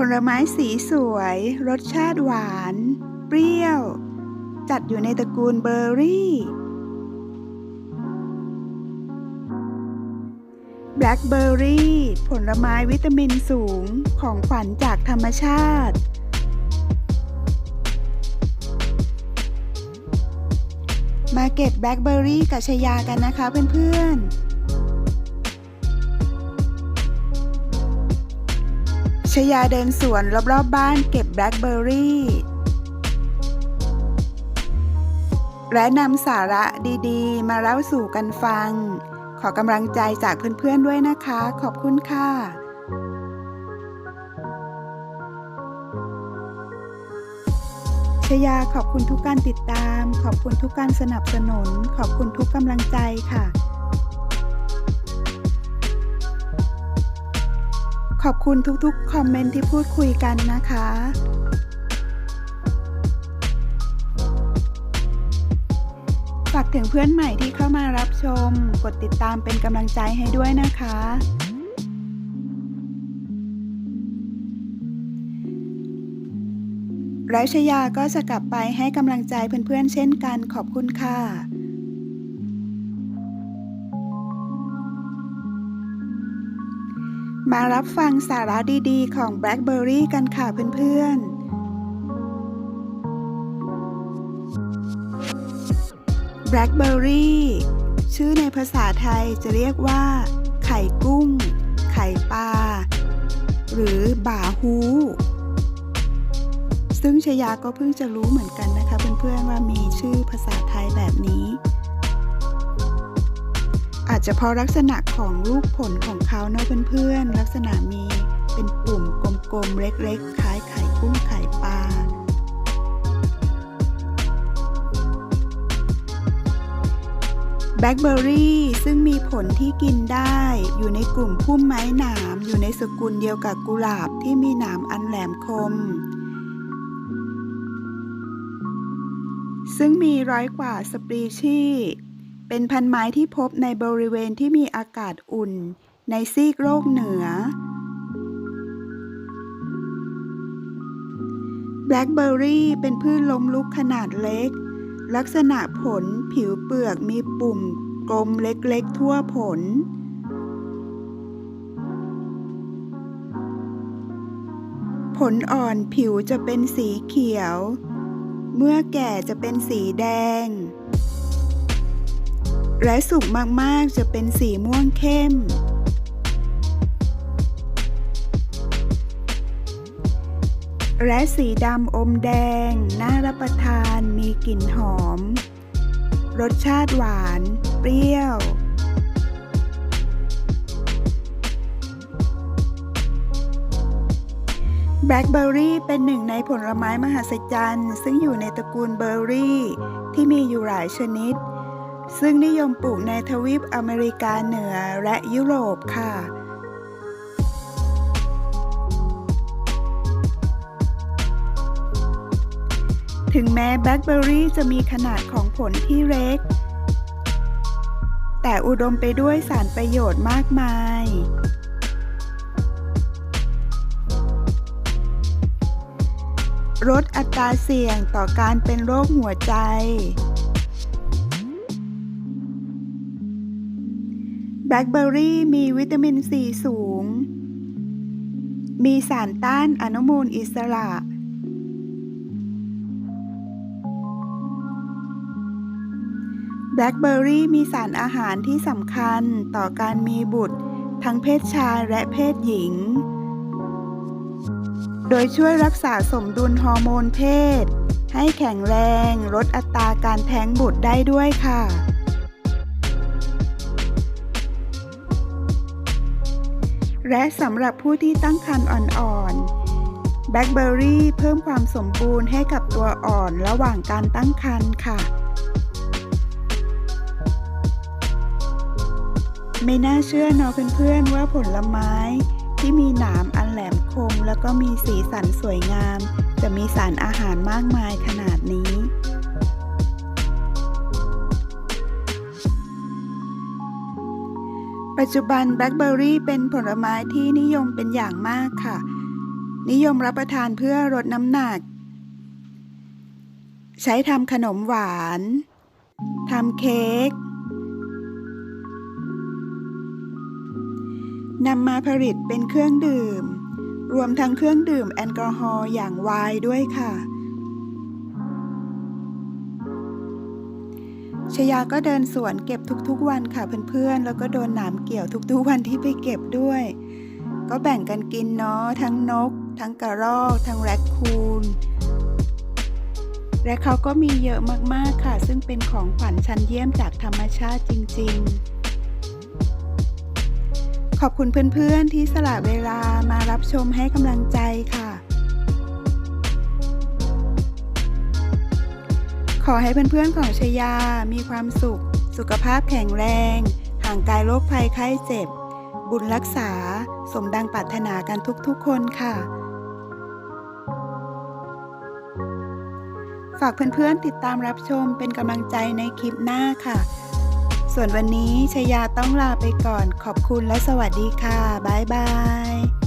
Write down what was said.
ผลไม้สีสวย รสชาติหวาน เปรี้ยว จัดอยู่ในตระกูลเบอร์รี่แบล็คเบอร์รี่ผลไม้วิตามินสูงของขวัญจากธรรมชาติ มาเก็บแบล็คเบอร์รี่กับชยากันนะคะเพื่อนๆ ชยาเดินสวนรอบๆบบ้านเก็บแบล็คเบอร์รี่ และนำสาระดีๆ มาเล่าสู่กันฟัง ขอกำลังใจจากเพื่อนๆด้วยนะคะ ขอบคุณค่ะชยาขอบคุณทุกการติดตาม ขอบคุณทุกการสนับสนุน ขอบคุณทุกกำลังใจค่ะ ขอบคุณทุกๆ คอมเมนต์ที่พูดคุยกันนะคะ ฝากถึงเพื่อนใหม่ที่เข้ามารับชม กดติดตามเป็นกำลังใจให้ด้วยนะคะ และชยาก็จะกลับไปให้กำลังใจเพื่อนๆเช่นกันขอบคุณค่ะ มารับฟังสาระดีๆ ของ Blackberry กันค่ะเพื่อนๆ Blackberry ชื่อในภาษาไทยจะเรียกว่า ไข่กุ้ง ไข่ปลา หรือบ่าฮูซึ่งชยาก็เพิ่งจะรู้เหมือนกันนะคะเพื่อนๆว่ามีชื่อภาษาไทยแบบนี้ อาจจะเพราะลักษณะของลูกผลของเขาเนาะเพื่อนๆลักษณะมีเป็นปุ่มกลมๆเล็กๆ คล้ายไข่กุ้งไข่ปลาแบล็คเบอร์รี่ซึ่งมีผลที่กินได้ อยู่ในกลุ่มพุ่มไม้หนาม อยู่ในสกุลเดียวกับกุหลาบที่มีหนามอันแหลมคม ซึ่งมีร้อยกว่าสปรีชีส์ เป็นพันไม้ที่พบในบริเวณที่มีอากาศอุ่น ในซีกโลกเหนือ แบล็คเบอร์รี่เป็นพืชล้มลุกขนาดเล็ก ลักษณะผลผิวเปลือกมีปุ่มกลมเล็กๆทั่วผล ผลอ่อนผิวจะเป็นสีเขียว เมื่อแก่จะเป็นสีแดง และสุกมากๆจะเป็นสีม่วงเข้ม และสีดำอมแดง น่ารับประทานมีกลิ่นหอม รสชาติหวาน เปรี้ยว แบล็คเบอร์รี่เป็นหนึ่งในผลไม้มหัศจรรย์ ซึ่งอยู่ในตระกูลเบอร์รี่ ที่มีอยู่หลายชนิด ซึ่งนิยมปลูกในทวีปอเมริกาเหนือและยุโรปค่ะ ถึงแม้แบล็คเบอร์รี่จะมีขนาดของผลที่เล็ก แต่อุดมไปด้วยสารประโยชน์มากมายลดอัตราเสี่ยงต่อการเป็นโรคหัวใจ แบล็คเบอร์รี่มีวิตามินซีสูง มีสารต้านอนุมูลอิสระ แบล็คเบอร์รี่มีสารอาหารที่สำคัญต่อการมีบุตร ทั้งเพศชายและเพศหญิง โดยช่วยรักษาสมดุลฮอร์โมนเพศ ให้แข็งแรง ลดอัตราการแท้งบุตรได้ด้วยค่ะ และสำหรับผู้ที่ตั้งครรภ์อ่อนๆแบล็คเบอร์รี่เพิ่มความสมบูรณ์ให้กับตัวอ่อนระหว่างการตั้งครรภ์ค่ะ ไม่น่าเชื่อเนาะเพื่อนๆว่าผลไม้ที่มีหนามอันแหลมคม แล้วก็มีสีสันสวยงาม จะมีสารอาหารมากมายขนาดนี้ ปัจจุบันแบล็คเบอร์รี่เป็นผลไม้ที่นิยมเป็นอย่างมากค่ะ นิยมรับประทานเพื่อลดน้ำหนัก ใช้ทำขนมหวานทำเค้กนำมาผลิตเป็นเครื่องดื่ม รวมทั้งเครื่องดื่มแอลกอฮอล์อย่างไวน์ด้วยค่ะ ชยาก็เดินสวนเก็บทุกๆวันค่ะเพื่อนๆ แล้วก็โดนหนามเกี่ยวทุกๆวันที่ไปเก็บด้วย ก็แบ่งกันกินเนาะทั้งนก ทั้งกระรอก ทั้งแรคคูน และเขาก็มีเยอะมากๆค่ะ ซึ่งเป็นของขวัญชั้นเยี่ยมจากธรรมชาติจริง ๆขอบคุณเพื่อนๆที่สละเวลามารับชมให้กำลังใจค่ะ ขอให้เพื่อนๆของชยา มีความสุข สุขภาพแข็งแรง ห่างไกลโรคภัยไข้เจ็บ บุญรักษา สมดังปรารถนากันทุกๆคนค่ะ ฝากเพื่อนๆติดตามรับชมเป็นกำลังใจในคลิปหน้าค่ะ ส่วนวันนี้ชยาต้องลาไปก่อนขอบคุณและสวัสดีค่ะ บ๊ายบาย